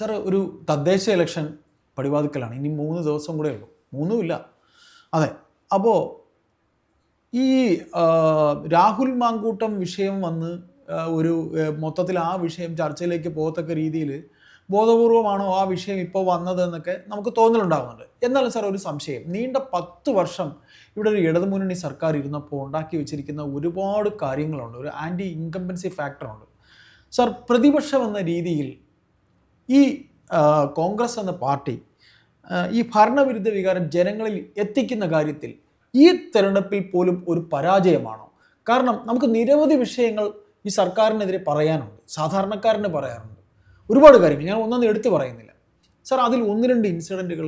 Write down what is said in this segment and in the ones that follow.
Sir ഒരു തദ്ദേശ election പടിവാതിക്കലാണ്. ഇനി മൂന്ന് ദിവസം കൂടെ ഉള്ളൂ. മൂന്നുമില്ല അതെ. അപ്പോൾ ഈ രാഹുൽ മാങ്കൂട്ടം വിഷയം വന്ന് ഒരു മൊത്തത്തിൽ ആ വിഷയം ചർച്ചയിലേക്ക് പോകത്തക്ക രീതിയിൽ ബോധപൂർവമാണോ ആ വിഷയം ഇപ്പോൾ വന്നതെന്നൊക്കെ നമുക്ക് തോന്നലുണ്ടാകുന്നുണ്ട് എന്നാലും സാർ ഒരു സംശയം. നീണ്ട പത്ത് വർഷം ഇവിടെ ഒരു ഇടതുമുന്നണി സർക്കാർ ഇരുന്നപ്പോൾ ഉണ്ടാക്കി വെച്ചിരിക്കുന്ന ഒരുപാട് കാര്യങ്ങളുണ്ട്. ഒരു ആന്റി ഇൻകമ്പൻസി ഫാക്ടറുണ്ട് സാർ പ്രതിപക്ഷം എന്ന രീതിയിൽ ഈ കോൺഗ്രസ് എന്ന പാർട്ടി ഈ ഭരണവിരുദ്ധ വികാരം ജനങ്ങളിൽ എത്തിക്കുന്ന കാര്യത്തിൽ ഈ തെരഞ്ഞെടുപ്പിൽ പോലും ഒരു പരാജയമാണോ? കാരണം നമുക്ക് നിരവധി വിഷയങ്ങൾ ഈ സർക്കാരിനെതിരെ പറയാനുണ്ട് സാധാരണക്കാരന് പറയാറുണ്ട്. ഒരുപാട് കാര്യങ്ങൾ ഞാൻ ഒന്നൊന്നും എടുത്തു പറയുന്നില്ല. സാർ അതിൽ ഒന്ന് രണ്ട് ഇൻസിഡന്റുകൾ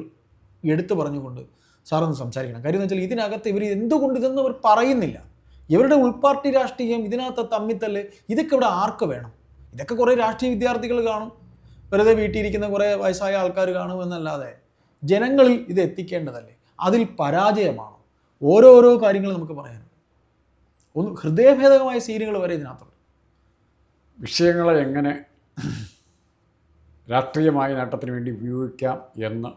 എടുത്തു പറഞ്ഞുകൊണ്ട് സാറൊന്ന് സംസാരിക്കണം. കാര്യം എന്ന് വെച്ചാൽ ഇതിനകത്ത് ഇവർ എന്തുകൊണ്ട് ഇതൊന്നും അവർ പറയുന്നില്ല. ഇവരുടെ ഉൾപാർട്ടി രാഷ്ട്രീയം ഇതിനകത്ത് തമ്മിത്തല്ല് ഇതൊക്കെ ഇവിടെ ആർക്ക് വേണം? ഇതൊക്കെ കുറേ രാഷ്ട്രീയ വിദ്യാർത്ഥികൾ കാണും. വെറുതെ വീട്ടിലിരിക്കുന്ന കുറേ വയസ്സായ ആൾക്കാർ കാണുമെന്നല്ലാതെ ജനങ്ങളിൽ ഇത് എത്തിക്കേണ്ടതല്ലേ? അതിൽ പരാജയമാണ്? ഓരോരോ കാര്യങ്ങൾ നമുക്ക് പറയാനുണ്ട്. ഒന്ന് ഹൃദയഭേദകമായ സീനുകൾ വരെ ഇതിനകത്തുണ്ട്. വിഷയങ്ങളെ എങ്ങനെ രാഷ്ട്രീയമായ നേട്ടത്തിന് വേണ്ടി ഉപയോഗിക്കാം എന്ന്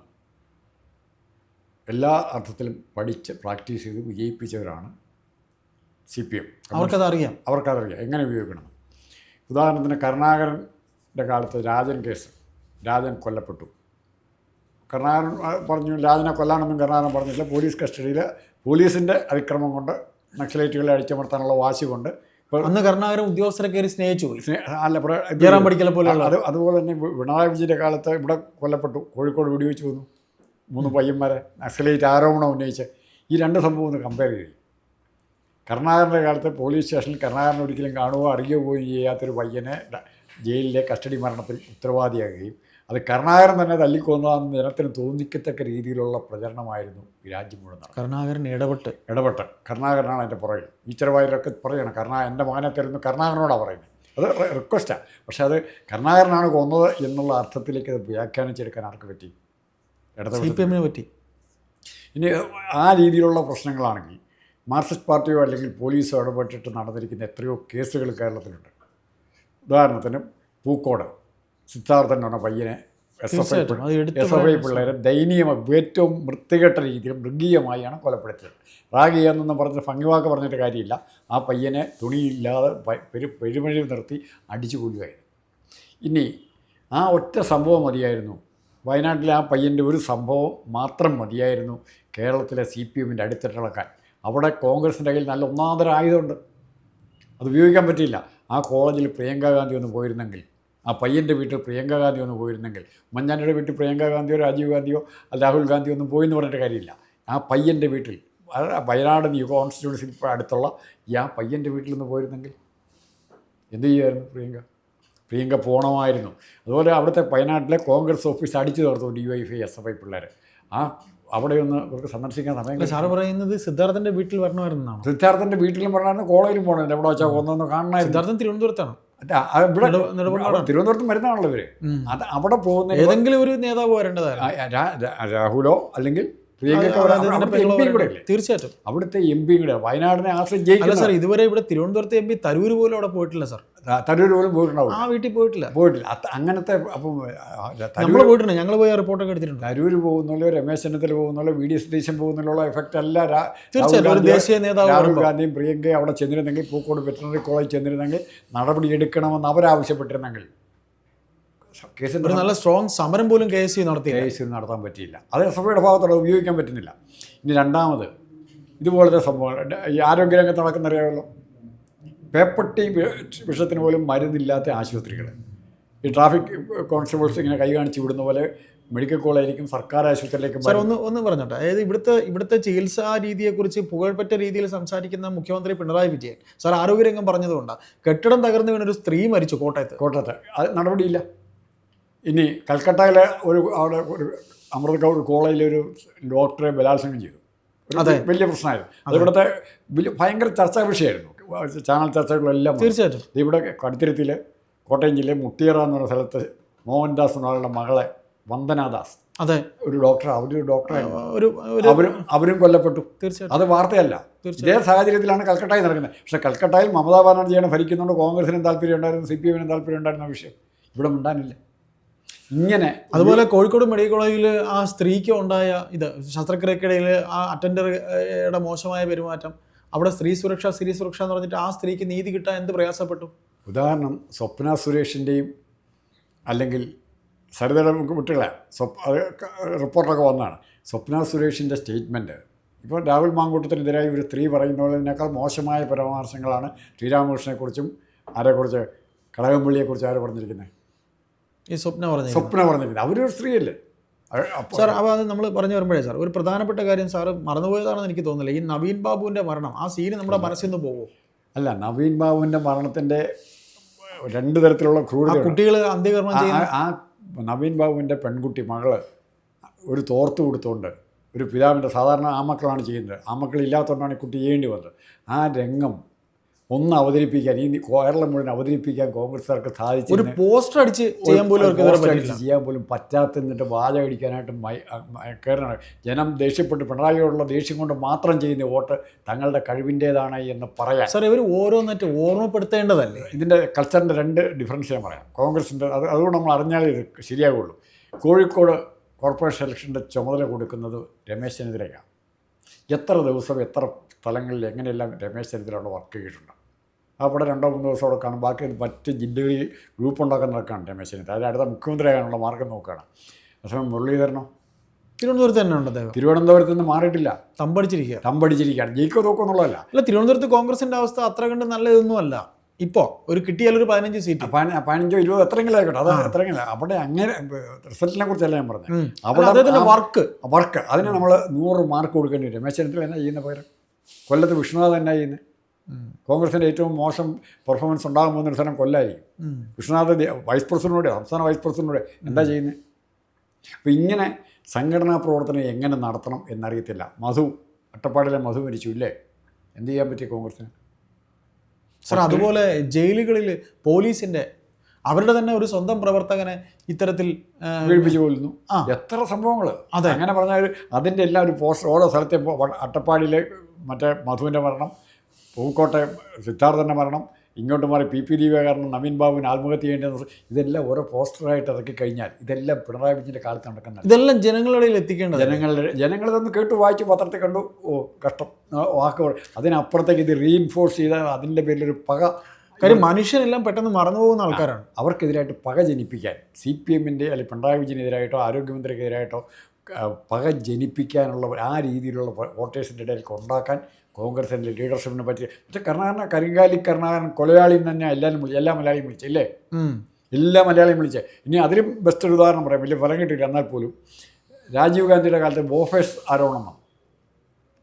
എല്ലാ അർത്ഥത്തിലും പഠിച്ച് പ്രാക്ടീസ് ചെയ്ത് വിജയിപ്പിച്ചവരാണ് സി പി എം. അവർക്കതറിയാം. അവർക്കതറിയാം. എങ്ങനെ ഉപയോഗിക്കണം? ഉദാഹരണത്തിന് കരുണാകരന്റെ കാലത്ത് രാജൻ കേസ്. രാജൻ കൊല്ലപ്പെട്ടു. കരുണാകരൻ പറഞ്ഞു രാജനെ കൊല്ലാനൊന്നും കരുണാകരൻ പറഞ്ഞില്ല. പോലീസ് കസ്റ്റഡിയിൽ പോലീസിന്റെ അതിക്രമം കൊണ്ട് നക്സലൈറ്റുകളെ അടിച്ചമർത്താനുള്ള വാശി കൊണ്ട് അന്ന് കരുണാകരൻ ഉദ്യോഗസ്ഥരെ കയറി സ്നേഹിച്ചു അല്ല ജയറാം പഠിക്കലെ പോലെയുള്ള. അത് അതുപോലെ തന്നെ പിണറായി വിജയന്റെ കാലത്ത് ഇവിടെ കൊല്ലപ്പെട്ടു. കോഴിക്കോട് വെടിവെച്ച് വന്നു. മൂന്ന് പയ്യന്മാരെ നക്സലൈറ്റ് ആരോപണം ഉന്നയിച്ച് ഈ രണ്ട് സംഭവം ഒന്ന് കമ്പയർ ചെയ്യും. കരുണാകരന്റെ കാലത്ത് പോലീസ് സ്റ്റേഷനിൽ കരുണാകരൻ ഒരിക്കലും കാണുകയോ അറിയുകയോ പോലും ചെയ്യാത്തൊരു പയ്യനെ ജയിലിലെ കസ്റ്റഡി മരണത്തിൽ ഉത്തരവാദിയാകുകയും അത് കരുണാകരൻ തന്നെ തല്ലിക്കൊന്നതാണെന്ന് ജനത്തിന് തോന്നിക്കത്തക്ക രീതിയിലുള്ള പ്രചരണമായിരുന്നു ഈ രാജ്യം മുഴുവൻ കർണാകരൻ കരുണാകരൻ ഇടപെട്ട്. ഇടപെട്ട്. കരുണാകരനാണ് എന്റെ പുറകിൽ. ഈച്ചറവായിലൊക്കെ പറയണം കരുണാ എന്റെ മകനെ തരുന്നു കരുണാകരനോടാണ് പറയുന്നത്. അത് റിക്വസ്റ്റാണ് പക്ഷേ അത് കരുണാകരനാണ് കൊന്നത് എന്നുള്ള അർത്ഥത്തിലേക്ക് അത് വ്യാഖ്യാനിച്ചെടുക്കാൻ ആർക്ക് പറ്റി? സി ഇടതുപക്ഷ പി എമ്മിനെ പറ്റി. ഇനി ആ രീതിയിലുള്ള പ്രശ്നങ്ങളാണെങ്കിൽ മാർക്സിസ്റ്റ് പാർട്ടിയോ അല്ലെങ്കിൽ പോലീസോ ഇടപെട്ടിട്ട് നടന്നിരിക്കുന്ന എത്രയോ കേസുകൾ കേരളത്തിലുണ്ട്. ഉദാഹരണത്തിന് പൂക്കോട് സിദ്ധാർത്ഥൻ എന്ന പറഞ്ഞ പയ്യനെ S F I S F I പിള്ളേരെ ദയനീയമായി ഏറ്റവും വൃത്തികെട്ട രീതിയിൽ മൃഗീയമായാണ് കൊലപ്പെടുത്തിയത്. റാഗ് എന്നൊന്നും പറഞ്ഞ് ഭംഗിവാക്ക് പറഞ്ഞിട്ട് കാര്യമില്ല. ആ പയ്യനെ തുണിയില്ലാതെ പെരു പെരുമഴി നിർത്തി അടിച്ചു കൊല്ലുകയായിരുന്നു. ഇനി ആ ഒറ്റ സംഭവം മതിയായിരുന്നു. വയനാട്ടിലെ ആ പയ്യന്റെ ഒരു സംഭവം മാത്രം മതിയായിരുന്നു കേരളത്തിലെ സി പി എമ്മിന്റെ അടിത്തട്ടിളക്കാൻ അവിടെ കോൺഗ്രസിന്റെ കയ്യിൽ നല്ല ഒന്നാന്തര ആയുധമുണ്ട് അത് ഉപയോഗിക്കാൻ പറ്റിയില്ല. ആ കോളേജിൽ പ്രിയങ്ക ഗാന്ധി ഒന്ന് പോയിരുന്നെങ്കിൽ ആ പയ്യന്റെ വീട്ടിൽ പ്രിയങ്ക ഗാന്ധി ഒന്ന് പോയിരുന്നെങ്കിൽ മഞ്ഞാനയുടെ വീട്ടിൽ പ്രിയങ്ക ഗാന്ധിയോ രാജീവ് ഗാന്ധിയോ രാഹുൽ ഗാന്ധിയോ ഒന്നും പോയി എന്ന് പറഞ്ഞിട്ട് കാര്യമില്ല. ആ പയ്യന്റെ വീട്ടിൽ വയനാട് ന്യൂ കോൺസ്റ്റിറ്റ്യൂൻസിൽ ഇപ്പോൾ അടുത്തുള്ള ഈ ആ പയ്യന്റെ വീട്ടിൽ നിന്ന് പോയിരുന്നെങ്കിൽ എന്ത് ചെയ്യുമായിരുന്നു പ്രിയങ്ക? പ്രിയങ്ക പോണമായിരുന്നു. അതുപോലെ അവിടുത്തെ വയനാട്ടിലെ കോൺഗ്രസ് ഓഫീസ് അടിച്ചു തീർത്തു D Y F S F I പിള്ളേർ ആ അവിടെയൊന്ന് ഇവർക്ക് സന്ദർശിക്കാൻ സമയം സാറ് പറയുന്നത് സിദ്ധാർത്ഥന്റെ വീട്ടിൽ വരണമായിരുന്നാണ് സിദ്ധാർത്ഥന്റെ വീട്ടിലും പറഞ്ഞായിരുന്നു കോളേജിലും പോകണം എവിടെ വെച്ചാൽ ഒന്നൊന്ന് കാണണമായിരുന്നു. സിദ്ധാർത്ഥൻ തിരുവനന്തപുരത്താണ്. ഇവിടെ. അവിടെ തിരുവനന്തപുരത്ത് മരുന്നാണല്ലോ ഇവർ. അത് അവിടെ പോകുന്ന ഏതെങ്കിലും ഒരു നേതാവ് രാ- രാഹുലോ അല്ലെങ്കിൽ തീർച്ചയായിട്ടും. അവിടുത്തെ എം പി കൂടെ വയനാടിനെ അല്ല ആശ്രയിക്കുന്ന സാർ ഇതുവരെ ഇവിടെ തിരുവനന്തപുരത്തെ എം പി തരൂർ പോലും അവിടെ പോയിട്ടില്ല സാർ. തരൂർ പോലും പോയിട്ടുണ്ടാവും ആ വീട്ടിൽ പോയിട്ടില്ല. പോയിട്ടില്ല. അങ്ങനത്തെ അപ്പം നമ്മൾ പോയിട്ടുണ്ട്. ഞങ്ങൾ പോയി റിപ്പോർട്ടൊക്കെ എടുത്തിട്ടുണ്ട്. തരൂർ പോകുന്നുള്ള രമേശ് ചെന്നിത്തല പോകുന്നുള്ള വി ഡി സതീശൻ പോകുന്നുള്ള എഫക്റ്റ് അല്ല തീർച്ചയായിട്ടും. ദേശീയ നേതാവ് രാഹുൽ ഗാന്ധിയും പ്രിയങ്കയും അവിടെ ചെന്നിരുന്നെങ്കിൽ പൂക്കോട് വെറ്ററിനറി കോളേജ് ചെന്നിരുന്നെങ്കിൽ നടപടി എടുക്കണമെന്ന് അവരാവശ്യപ്പെട്ടിരുന്നെങ്കിൽ ഒരു നല്ല സ്ട്രോങ് സമരം പോലും കെ എസ് സി നടത്തി കെ എസ് സി നടത്താൻ പറ്റിയില്ല. അത് എസ് എഫ് ഐയുടെ ഭാഗത്തോടെ ഉപയോഗിക്കാൻ പറ്റുന്നില്ല. ഇനി രണ്ടാമത് ഇതുപോലത്തെ സംഭവങ്ങൾ ഈ ആരോഗ്യരംഗത്ത് നടക്കുന്ന അറിയാമല്ലോ പേപ്പട്ടി വിഷത്തിന് പോലും മരുന്നില്ലാത്ത ആശുപത്രികൾ ഈ ട്രാഫിക് കോൺസ്റ്റബിൾസ് ഇങ്ങനെ കൈ കാണിച്ച് വിടുന്ന പോലെ മെഡിക്കൽ കോളേജിലേക്കും സർക്കാർ ആശുപത്രിയിലേക്കും സാർ ഒന്ന് ഒന്ന് പറഞ്ഞോട്ടെ. അതായത് ഇവിടുത്തെ ഇവിടുത്തെ ചികിത്സാ രീതിയെക്കുറിച്ച് പുകഴ്പെറ്റ രീതിയിൽ സംസാരിക്കുന്ന മുഖ്യമന്ത്രി പിണറായി വിജയൻ. സാർ ആരോഗ്യരംഗം പറഞ്ഞതുകൊണ്ടാണ് കെട്ടിടം തകർന്നു വീണൊരു സ്ത്രീ മരിച്ചു കോട്ടയത്ത്. കോട്ടയത്ത്. അത് നടപടിയില്ല. ഇനി കൽക്കട്ടയിലെ ഒരു അവിടെ ഒരു അമൃത് കൗർ കോളേജിലെ ഒരു ഡോക്ടറെ ബലാത്സംഗം ചെയ്തു. അതെ. വലിയ പ്രശ്നമായിരുന്നു. അത് ഇവിടുത്തെ ഭയങ്കര ചർച്ചാ വിഷയമായിരുന്നു. ചാനൽ ചർച്ചകളെല്ലാം. തീർച്ചയായിട്ടും. ഇവിടെ കടുത്തിരുത്തിയിൽ കോട്ടയം ജില്ലയിൽ മുട്ടിയറ എന്ന പറഞ്ഞ സ്ഥലത്ത് മോഹൻദാസ് എന്ന മകളെ വന്ദനാദാസ്. അതെ. ഒരു ഡോക്ടർ അവരൊരു ഡോക്ടറായിരുന്നു. അവരും അവരും കൊല്ലപ്പെട്ടു. തീർച്ചയായിട്ടും. അത് വാർത്തയല്ല. ഇതേ സാഹചര്യത്തിലാണ് കൽക്കട്ടയിൽ നടക്കുന്നത്. പക്ഷേ കൽക്കട്ടയിൽ മമതാ ബാനർജിയാണ് ഭരിക്കുന്നുണ്ട് കോൺഗ്രസിനും താല്പര്യം ഉണ്ടായിരുന്നു സി പി എമ്മിനും താല്പര്യം ഉണ്ടായിരുന്ന വിഷയം? ഇവിടെ മിണ്ടാനില്ല ഇങ്ങനെ അതുപോലെ കോഴിക്കോട് മെഡിക്കൽ കോളേജിൽ ആ സ്ത്രീക്ക് ഉണ്ടായ ഇത് ശസ്ത്രക്രിയക്കിടയിൽ ആ അറ്റൻഡറുടെ മോശമായ പെരുമാറ്റം അവിടെ സ്ത്രീ സുരക്ഷ സ്ത്രീ സുരക്ഷ എന്ന് പറഞ്ഞിട്ട് ആ സ്ത്രീക്ക് നീതി കിട്ടാൻ എന്ത് പ്രയാസപ്പെട്ടു? ഉദാഹരണം സ്വപ്ന സുരേഷിന്റെയും അല്ലെങ്കിൽ സരിതയുടെ കുട്ടികളെ സ്വപ് റിപ്പോർട്ടൊക്കെ വന്നതാണ്. സ്വപ്ന സുരേഷിന്റെ സ്റ്റേറ്റ്മെന്റ് ഇപ്പോൾ രാഹുൽ മാങ്കൂട്ടത്തിനെതിരായി ഒരു സ്ത്രീ പറയുന്നതിനേക്കാൾ മോശമായ പരാമർശങ്ങളാണ് ശ്രീരാമകൃഷ്ണനെക്കുറിച്ചും ആരെക്കുറിച്ച് കടകംപള്ളിയെക്കുറിച്ച് ആരെ പറഞ്ഞിരിക്കുന്നത്? ഈ സ്വപ്ന പറഞ്ഞു സ്വപ്ന പറഞ്ഞിരിക്കുന്നത് അവരൊരു സ്ത്രീയല്ലേ? സാർ അപ്പോൾ അത് നമ്മൾ പറഞ്ഞു വരുമ്പോഴേ സാർ ഒരു പ്രധാനപ്പെട്ട കാര്യം സാറ് മറന്നുപോയതാണെന്ന് എനിക്ക് തോന്നുന്നില്ല. ഈ നവീൻ ബാബുവിന്റെ മരണം ആ സീന് നമ്മുടെ മനസ്സിൽ നിന്ന് പോകും അല്ല നവീൻ ബാബുവിന്റെ മരണത്തിന്റെ രണ്ട് തരത്തിലുള്ള ക്രൂരത കുട്ടികൾ അന്ത്യകർമ്മം ചെയ്യുന്ന ആ ആ നവീൻ ബാബുവിന്റെ പെൺകുട്ടി മകൾ ഒരു തോർത്ത് കൊടുത്തുകൊണ്ട് ഒരു പിതാവിന്റെ സാധാരണ ആ മക്കളാണ് ചെയ്യുന്നത്. ആ മക്കളില്ലാത്തതുകൊണ്ടാണ് ഈ കുട്ടി ചെയ്യേണ്ടി വന്നത്. ആ രംഗം ഒന്ന് അവതരിപ്പിക്കാൻ ഈ കേരളം മുഴുവൻ അവതരിപ്പിക്കാൻ കോൺഗ്രസ്സുകാർക്ക് സാധിച്ചു ഒരു പോസ്റ്റർ അടിച്ച് ചെയ്യാൻ പോലും പോസ്റ്റർ അടിച്ച് ചെയ്യാൻ പോലും പറ്റാത്ത എന്നിട്ട് വാച അടിക്കാനായിട്ട് മൈ കയറണം ജനം ദേഷ്യപ്പെട്ട് പിണറായിയോടുള്ള ദേഷ്യം കൊണ്ട് മാത്രം ചെയ്യുന്ന വോട്ട് തങ്ങളുടെ കഴിവിന്റേതാണ് എന്ന് പറയാം സാർ ഇവർ ഓരോന്നിട്ട് ഓർമ്മപ്പെടുത്തേണ്ടതല്ലേ? ഇതിന്റെ കൾച്ചറിന്റെ രണ്ട് ഡിഫറൻസ് ഞാൻ പറയാം. കോൺഗ്രസിന്റെ അത് അതുകൊണ്ട് നമ്മൾ അറിഞ്ഞാലേ ഇത് ശരിയാകുള്ളൂ കോഴിക്കോട് കോർപ്പറേഷൻ ഇലക്ഷന്റെ ചുമതല കൊടുക്കുന്നത് രമേശ് ചെന്നിത്തലയ്ക്കാണ് എത്ര ദിവസം എത്ര സ്ഥലങ്ങളിൽ എങ്ങനെയെല്ലാം രമേശ് ചെന്നിത്തല അവിടെ വർക്ക് ചെയ്തിട്ടുണ്ട്? അവിടെ രണ്ടോ മൂന്നോ ദിവസം അവിടെ കാണും. ബാക്കി മറ്റ് ജില്ലകളിൽ ഗ്രൂപ്പ് ഉണ്ടാക്കാൻ നടക്കുകയാണ് രമേശ് ചെന്നിത്തല അതിൽ അടുത്ത മുഖ്യമന്ത്രിയാകാനുള്ള മാർഗം നോക്കുകയാണ്. അതേസമയം മുരളീധരനോ? തിരുവനന്തപുരത്ത് തന്നെ ഉണ്ട് അദ്ദേഹം. തിരുവനന്തപുരത്ത് നിന്ന് മാറിയിട്ടില്ല. തമ്പടിച്ചിരിക്കുക തമ്പടിച്ചിരിക്കുകയാണ്. ജയിക്കോ തോക്കോ എന്നുള്ളതല്ല. അല്ല തിരുവനന്തപുരത്ത് കോൺഗ്രസിന്റെ അവസ്ഥ അത്ര കണ്ട് നല്ലതൊന്നുമല്ല ഇതൊന്നും അല്ല. ഇപ്പോ ഒരു കിട്ടിയാൽ ഒരു പതിനഞ്ച് സീറ്റ്. പതിന- പതിനഞ്ചോ ഇരുപതോ എത്രയെങ്കിലും ആയിക്കോട്ടെ. അതാണ് എത്രയെങ്കിലും. അവിടെ അങ്ങനെ റിസൾട്ടിനെ കുറിച്ചല്ല ഞാൻ പറഞ്ഞത്. അവിടെ അദ്ദേഹത്തിന്റെ വർക്ക്. വർക്ക്. അതിന് നമ്മൾ നൂറ് മാർക്ക് കൊടുക്കേണ്ടി വരും. രമേശ് ചെന്നിത്തല എന്നാ ചെയ്യുന്ന പകരം? കൊല്ലത്ത് വിഷ്ണുനാഥ് എന്നാ ചെയ്യുന്നത് കോൺഗ്രസിന്റെ ഏറ്റവും മോശം പെർഫോമൻസ് ഉണ്ടാകുമ്പോൾ സ്ഥലം കൊല്ലായിരിക്കും. കൃഷ്ണനാഥ് വൈസ് പ്രസിഡന്റിനോട് സംസ്ഥാന വൈസ് പ്രസിഡന്റിനോട് എന്താ ചെയ്യുന്നത് അപ്പോൾ ഇങ്ങനെ സംഘടനാ പ്രവർത്തനം എങ്ങനെ നടത്തണം എന്നറിയത്തില്ല. മധു അട്ടപ്പാടിലെ മധു മരിച്ചു ഇല്ലേ? എന്ത് ചെയ്യാൻ പറ്റി കോൺഗ്രസിന്? സാർ അതുപോലെ ജയിലുകളിൽ പോലീസിന്റെ അവരുടെ തന്നെ ഒരു സ്വന്തം പ്രവർത്തകനെ ഇത്തരത്തിൽ വീഴ്പിച്ചു കൊല്ലുന്നു. ആ. എത്ര സംഭവങ്ങൾ അതെ. അങ്ങനെ പറഞ്ഞാൽ അതിന്റെ എല്ലാം ഒരു പോസ്റ്റർ ഓരോ സ്ഥലത്തെ അട്ടപ്പാടിയിലെ മറ്റേ മധുവിന്റെ മരണം പൂക്കോട്ടെ സിദ്ധാർത്ഥന്റെ മരണം ഇങ്ങോട്ട് മാറി പി പി ദീപകാരനും നവീൻ ബാബുവിന് ആത്മഹത്യ ചെയ്യേണ്ടത് ഇതെല്ലാം ഓരോ പോസ്റ്ററായിട്ട് ഇറക്കി കഴിഞ്ഞാൽ ഇതെല്ലാം പിണറായി വിജയന്റെ കാലത്ത് നടക്കുന്നത് ഇതെല്ലാം ജനങ്ങളുടെ എത്തിക്കേണ്ടത് ജനങ്ങളുടെ ജനങ്ങളിതൊന്ന് കേട്ടു വായിച്ചു പത്രത്തിൽ കണ്ടു. ഓ കഷ്ടം. വാക്കുകൾ വാക്ക് പറ- അതിനപ്പുറത്തേക്ക് ഇത് റീഇൻഫോഴ്സ് ചെയ്താൽ അതിന്റെ പേരിലൊരു പക കാര്യം മനുഷ്യനെല്ലാം പെട്ടെന്ന് മറന്നു പോകുന്ന ആൾക്കാരാണ്. അവർക്കെതിരായിട്ട് പക ജനിപ്പിക്കാൻ സി പി എമ്മിന്റെ അല്ലെങ്കിൽ പിണറായി വിജയനെതിരായിട്ടോ ആരോഗ്യമന്ത്രിക്കെതിരായിട്ടോ പക ജനിപ്പിക്കാനുള്ള ആ രീതിയിലുള്ള വോട്ടേഴ്സിന്റെ ഇടയിൽ ഉണ്ടാക്കാൻ കോൺഗ്രസിന്റെ ലീഡർഷിപ്പിനെ പറ്റി പക്ഷേ കർണാടക കരിങ്കാലി കർണാടകൻ കൊലയാളി എന്ന് തന്നെ എല്ലാവരും വിളിച്ചു എല്ലാ മലയാളിയും വിളിച്ചു അല്ലേ? എല്ലാ മലയാളിയും വിളിച്ചേ. ഇനി അതിലും ബെസ്റ്റ് ഒരു ഉദാഹരണം പറയാം. വലിയ ഫലം കിട്ടിയില്ല എന്നാൽ പോലും. രാജീവ് ഗാന്ധിയുടെ കാലത്ത് ബോഫേഴ്സ് ആരോപണം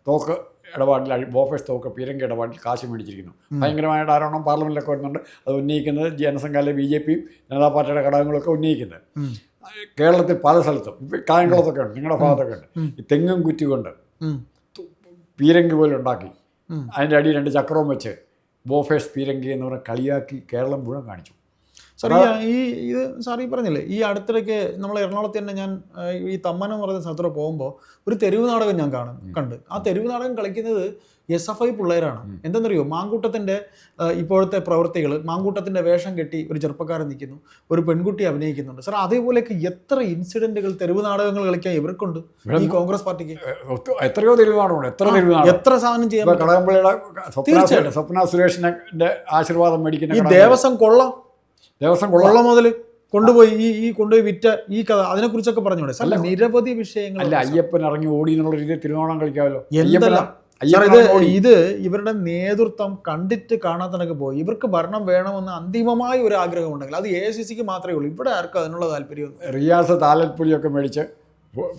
തോക്ക് ഇടപാടിൽ ബോഫേഴ്സ് തോക്ക് പീരങ്കി ഇടപാടിൽ കാശ് മേടിച്ചിരിക്കുന്നു. ഭയങ്കരമായിട്ട് ആരോപണം പാർലമെന്റിലൊക്കെ വരുന്നുണ്ട്. അത് ഉന്നയിക്കുന്നത് ജനസംഘാലെ ബി ജെ പിയും ജനതാ പാർട്ടിയുടെ ഘടകങ്ങളൊക്കെ ഉന്നയിക്കുന്നത്. കേരളത്തിൽ പല സ്ഥലത്തും. കായംകുളത്തൊക്കെ ഉണ്ട് നിങ്ങളുടെ ഭാഗത്തൊക്കെ ഉണ്ട്. ഈ തെങ്ങും കുറ്റി കൊണ്ട്. പീരങ്കി പോലെ ഉണ്ടാക്കി. അതിന്റെ അടിയിൽ രണ്ട് ചക്രവും വെച്ച് ബോഫേഴ്സ് പീരങ്കി എന്ന് പറഞ്ഞ കളിയാക്കി കേരളം മുഴുവൻ കാണിച്ചു. സാർ ഈ ഇത് സാർ ഈ പറഞ്ഞില്ലേ ഈ അടുത്തിടയ്ക്ക് നമ്മൾ എറണാകുളത്ത് തന്നെ ഞാൻ ഈ തമ്മനം എന്ന് പറയുന്ന സ്ഥലത്തൂടെ പോകുമ്പോൾ ഒരു തെരുവ് നാടകം ഞാൻ കാണും കണ്ട്. ആ തെരുവ് നാടകം കളിക്കുന്നത് എസ് എഫ് ഐ പിള്ളേരാണ്. എന്തെന്നറിയോ? മാങ്കൂട്ടത്തിന്റെ ഇപ്പോഴത്തെ പ്രവൃത്തികൾ മാങ്കൂട്ടത്തിന്റെ വേഷം കെട്ടി ഒരു ചെറുപ്പക്കാരൻ നിൽക്കുന്നു ഒരു പെൺകുട്ടി അഭിനയിക്കുന്നുണ്ട്. സാർ അതേപോലെയൊക്കെ എത്ര ഇൻസിഡന്റുകൾ തെരുവ് നാടകങ്ങൾ കളിക്കാൻ ഇവർക്കുണ്ട് ഈ കോൺഗ്രസ് പാർട്ടിക്ക്? എത്രയോ എത്രയോ തെരുവുനാടുണ്ട് എത്ര എത്ര സാധനം ചെയ്യാൻ? കടകംപള്ളിയുടെ തീർച്ചയായിട്ടും. സ്വപ്ന സുരേഷിന്റെ ആശീർവാദം മേടിക്കുന്ന ഈ ദേവസ്വം കൊള്ള. ദേവസ്വം കൊള്ള. മുതൽ കൊണ്ടുപോയി ഈ ഈ കൊണ്ടുപോയി വിറ്റ ഈ കഥ അതിനെക്കുറിച്ചൊക്കെ പറഞ്ഞൂടെ? അല്ല നിരവധി വിഷയങ്ങൾ അല്ല അയ്യപ്പൻ ഇറങ്ങി ഓടി എന്നുള്ള രീതിയിൽ തിരുവോണം കളിക്കാമല്ലോ. എന്തെല്ലാം? ഇത് ഇത് ഇവരുടെ നേതൃത്വം കണ്ടിട്ട് കാണാത്തനൊക്കെ പോയി. ഇവർക്ക് ഭരണം വേണമെന്ന് അന്തിമമായ ഒരു ആഗ്രഹം ഉണ്ടെങ്കിൽ അത് എ സി സിക്ക് മാത്രമേ ഉള്ളൂ. ഇവിടെ ആർക്കും അതിനുള്ള താല്പര്യം റിയാസ് താലൽപ്പുലിയൊക്കെ മേടിച്ച്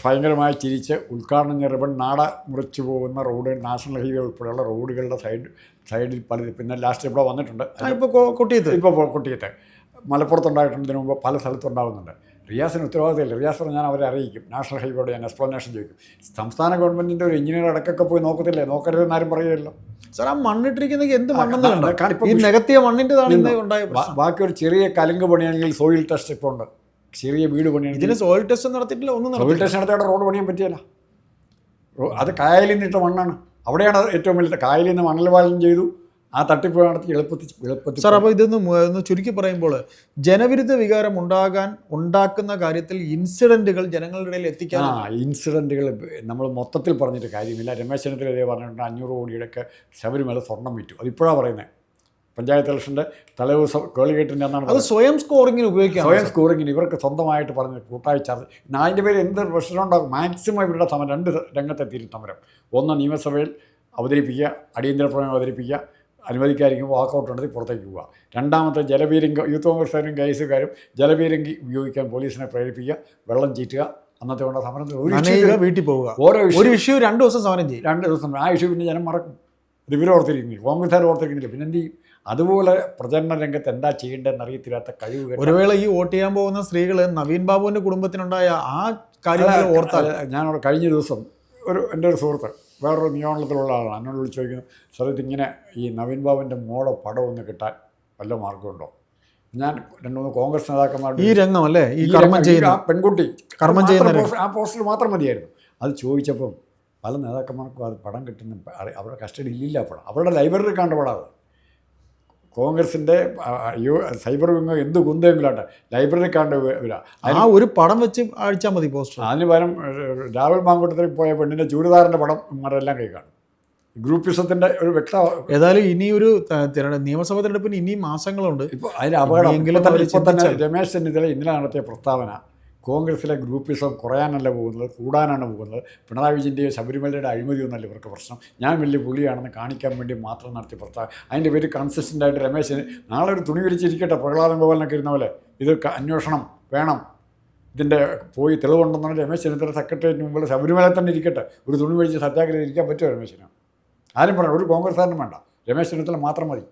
ഭയങ്കരമായി ചിരിച്ച് ഉദ്ഘാടനം നിറവൻ റിബൺ നാട മുറിച്ചു പോകുന്ന റോഡ് നാഷണൽ ഹൈവേ ഉൾപ്പെടെയുള്ള റോഡുകളുടെ സൈഡ് സൈഡിൽ പല പിന്നെ ലാസ്റ്റ് ഇവിടെ വന്നിട്ടുണ്ട്. ഇപ്പോൾ കൊട്ടിയത്ത്. ഇപ്പോൾ കുട്ടിയത്ത്. മലപ്പുറത്തുണ്ടായിട്ടുണ്ട് ഇതിനു മുമ്പ് പല സ്ഥലത്തും ഉണ്ടാകുന്നുണ്ട് റിയാസിന് ഉത്തരവാദിത്തമില്ല. റിയാസ് പറഞ്ഞാൽ ഞാൻ അവരെ അറിയിക്കും. നാഷണൽ ഹൈവേയോട് ഞാൻ എക്സ്പ്ലനേഷൻ ചോദിക്കും. സംസ്ഥാന ഗവൺമെന്റിന്റെ ഒരു എഞ്ചിനീയർ അടക്കൊക്കെ പോയി നോക്കത്തില്ലേ? നോക്കരുതെന്ന് ആരും പറയുമല്ലോ സാർ ആ മണ്ണിട്ടിരിക്കുന്നത് എന്ത് മണ്ണെന്നാണ് ഈ നികത്തിയ മണ്ണിന്റെതാണ് ഇന്ന് ഉണ്ടായ ബാക്കി ഒരു ചെറിയ കലുങ്ക് പണിയാണെങ്കിൽ സോയിൽ ടെസ്റ്റ് ഇപ്പോൾ ഉണ്ട്. ചെറിയ വീട് പണിയാണ്. ഇതിന് സോയിൽ ടെസ്റ്റ് നടത്തിയിട്ടില്ല ഒന്നും സോയിൽ ടെസ്റ്റ് നടത്തി അവിടെ റോഡ് പണിയാൻ പറ്റിയല്ല. അത് കായലിൽ നിന്നിട്ട മണ്ണാണ്. അവിടെയാണ് ഏറ്റവും വലുത്. കായലിൽ നിന്ന് മണൽ വാലം ചെയ്തു. ആ തട്ടിപ്പ് നടത്തി എളുപ്പത്തിൽ എളുപ്പത്തിൽ സാർ അപ്പോൾ ഇതൊന്ന് ഒന്ന് ചുരുക്കി പറയുമ്പോൾ ജനവിരുദ്ധ വികാരം ഉണ്ടാകാൻ ഉണ്ടാക്കുന്ന കാര്യത്തിൽ ഇൻസിഡന്റുകൾ ജനങ്ങളുടെ ഇടയിൽ എത്തിക്കാൻ ആ ഇൻസിഡന്റുകൾ നമ്മൾ മൊത്തത്തിൽ പറഞ്ഞിട്ട് കാര്യമില്ല. രമേശ് ചെന്നിത്തല പറഞ്ഞിട്ടുണ്ട്. അഞ്ഞൂറ് കോടിയുടെയൊക്കെ ശബരിമല സ്വർണം വിറ്റു. അതിപ്പോഴാണ് പറയുന്നത് പഞ്ചായത്ത് ഇലക്ഷന്റെ തലേദിവസം കേളികേട്ടിന്റെ എന്നാണ് അത് സ്വയം സ്കോറിങ്ങിന് ഉപയോഗിക്കാം സ്വയം സ്കോറിങ്ങിന് ഇവർക്ക് സ്വന്തമായിട്ട് പറഞ്ഞ് കൂട്ടായി ചർച്ച അതിന്റെ പേര് എന്ത് പ്രശ്നം ഉണ്ടാകും? മാക്സിമം ഇവരുടെ സമരം രണ്ട് രംഗത്തെത്തിയിട്ട് സമരം. ഒന്ന് നിയമസഭയിൽ അവതരിപ്പിക്കുക അടിയന്തര പ്രമേയം അവതരിപ്പിക്കുക അനുവദിക്കാതിരിക്കുമ്പോൾ വാക്കൗട്ട് നടത്തി പുറത്തേക്ക് പോവുക. രണ്ടാമത്തെ ജലപീരങ്കി യൂത്ത് കോൺഗ്രസ്സുകാരും കേസുകാരും ജലപീരങ്കി ഉപയോഗിക്കാൻ പോലീസിനെ പ്രേരിപ്പിക്കുക വെള്ളം ചീറ്റുക അന്നത്തെ കൊണ്ട് സമരം. വീട്ടിൽ പോവുക. ഓരോ ഒരു ഇഷ്യൂ രണ്ട് ദിവസം സമരം ചെയ്യും. രണ്ട് ദിവസം ആ ഇഷ്യൂ പിന്നെ ജനം മറക്കും. ഇത് ഇവരോർത്തിരിക്കുന്നില്ല കോൺഗ്രസ്സുകാർ ഓർത്തിരിക്കുന്നില്ല. പിന്നെ എന്ത് ചെയ്യും? അതുപോലെ പ്രചരണ രംഗത്ത് എന്താ ചെയ്യേണ്ടതെന്ന് അറിയത്തില്ലാത്ത കഴിവ് ഒരുവേള ഒരു വേള ഈ വോട്ട് ചെയ്യാൻ പോകുന്ന സ്ത്രീകൾ നവീൻ ബാബുവിന്റെ കുടുംബത്തിനുണ്ടായ ആ കാര്യങ്ങൾ ഓർത്താൽ ഞാൻ ഞാനവിടെ കഴിഞ്ഞ ദിവസം ഒരു എന്റെ ഒരു സുഹൃത്ത് വേറൊരു നിയമനത്തിലുള്ള ആളാണ്. എന്നോട് വിളിച്ച് ചോദിക്കുന്നു സാർ ഇതിങ്ങനെ ഈ നവീൻ ബാബുവിന്റെ മോളോ പടം ഒന്ന് കിട്ടാൻ വല്ല മാർഗമുണ്ടോ ഞാൻ രണ്ട് മൂന്ന് കോൺഗ്രസ് നേതാക്കന്മാരുടെ ഈ രംഗം അല്ലേ? ഈ കർമ്മം ചെയ്യുന്ന പെൺകുട്ടി കർമ്മം ചെയ്യുന്ന ആ പോസ്റ്റിൽ മാത്രം മതിയായിരുന്നു. അത് ചോദിച്ചപ്പം പല നേതാക്കന്മാർക്കും അത് പടം കിട്ടുന്ന അവരുടെ ഇല്ല പടം. അവരുടെ ലൈബ്രറി കണ്ട പടം അത്. കോൺഗ്രസിന്റെ സൈബർ വിങ്ങോ എന്ത് കുന്തെങ്കിലാട്ടെ ലൈബ്രറി കാണ്ട് ഇവരാ ആ ഒരു പടം വെച്ച് അഴിച്ചാൽ മതി പോസ്റ്റർ. അതിന് പകരം രാഹുൽ മാങ്കൂട്ടത്തിൽ പോയ പെണ്ണിന്റെ ചൂരിദാറിന്റെ പടം ഇവരെല്ലാം കൈ കാണും. ഗ്രൂപ്പിസത്തിന്റെ ഒരു വ്യക്ത ഏതായാലും ഇനി ഒരു നിയമസഭാ തെരഞ്ഞെടുപ്പിന് ഇനിയും മാസങ്ങളുണ്ട്. ഇപ്പോൾ അതിന് അപകടം. രമേശ് ചെന്നിത്തല ഇന്നലെ നടത്തിയ പ്രസ്താവന കോൺഗ്രസിലെ ഗ്രൂപ്പിസം കുറയാനല്ല പോകുന്നത് കൂടാനാണ് പോകുന്നത്. പിണറായി വിജയന്റെ ശബരിമലയുടെ അഴിമതിയൊന്നല്ല ഇവർക്ക് പ്രശ്നം. ഞാൻ വലിയ പുള്ളിയാണെന്ന് കാണിക്കാൻ വേണ്ടി മാത്രം നടത്തിയ പ്രസ്താവന അതിന്റെ പേര് കൺസിസ്റ്റന്റായിട്ട് രമേശ് നാളെ ഒരു തുണി വിരിച്ചിരിക്കട്ടെ പ്രഹ്ലാദൻ ഗോപാലിനൊക്കെ ഇരുന്ന പോലെ. ഇത് അന്വേഷണം വേണം. ഇതിന്റെ പോയി തെളിവുണ്ടെന്നാണ് രമേശ് ചെന്നിത്തല സെക്രട്ടേറിയറ്റിന് മുമ്പിൽ ശബരിമല തന്നെ ഇരിക്കട്ടെ. ഒരു തുണി വിരിച്ച് സത്യാഗ്രഹം ഇരിക്കാൻ പറ്റുമോ രമേശിന്? ആരും പറഞ്ഞു ഒരു കോൺഗ്രസ്സുകാരനും വേണ്ട. രമേശ് ചെന്നിത്തല മാത്രം മതി.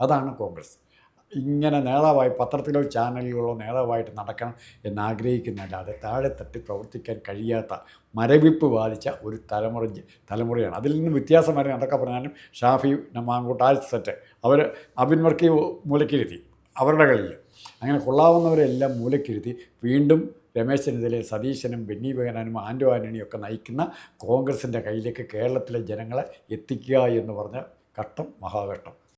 അതാണ് കോൺഗ്രസ്. ഇങ്ങനെ നേതാവായി പത്രത്തിലോ ചാനലുകളോ നേതാവായിട്ട് നടക്കണം എന്നാഗ്രഹിക്കുന്നതല്ലാതെ താഴെ തട്ടി പ്രവർത്തിക്കാൻ കഴിയാത്ത മരവിപ്പ് ബാധിച്ച ഒരു തലമുറ തലമുറയാണ്. അതിൽ നിന്ന് വരെ എന്തൊക്കെ പറഞ്ഞാലും ഷാഫി മാങ്കൂട്ട് ആൽ സെറ്റ്. അവർ അബിൻ വർക്കി മൂലക്കിരുത്തി അവരുടെ കളിയിൽ അങ്ങനെ കൊള്ളാവുന്നവരെല്ലാം മൂലക്കിരുത്തി വീണ്ടും രമേശ് സതീശനും ബെന്നി ബഹനാനും ആൻഡോ ഒക്കെ നയിക്കുന്ന കോൺഗ്രസിന്റെ കയ്യിലേക്ക് കേരളത്തിലെ ജനങ്ങളെ എത്തിക്കുക എന്ന് പറഞ്ഞ ഘട്ടം മഹാകഷ്ടം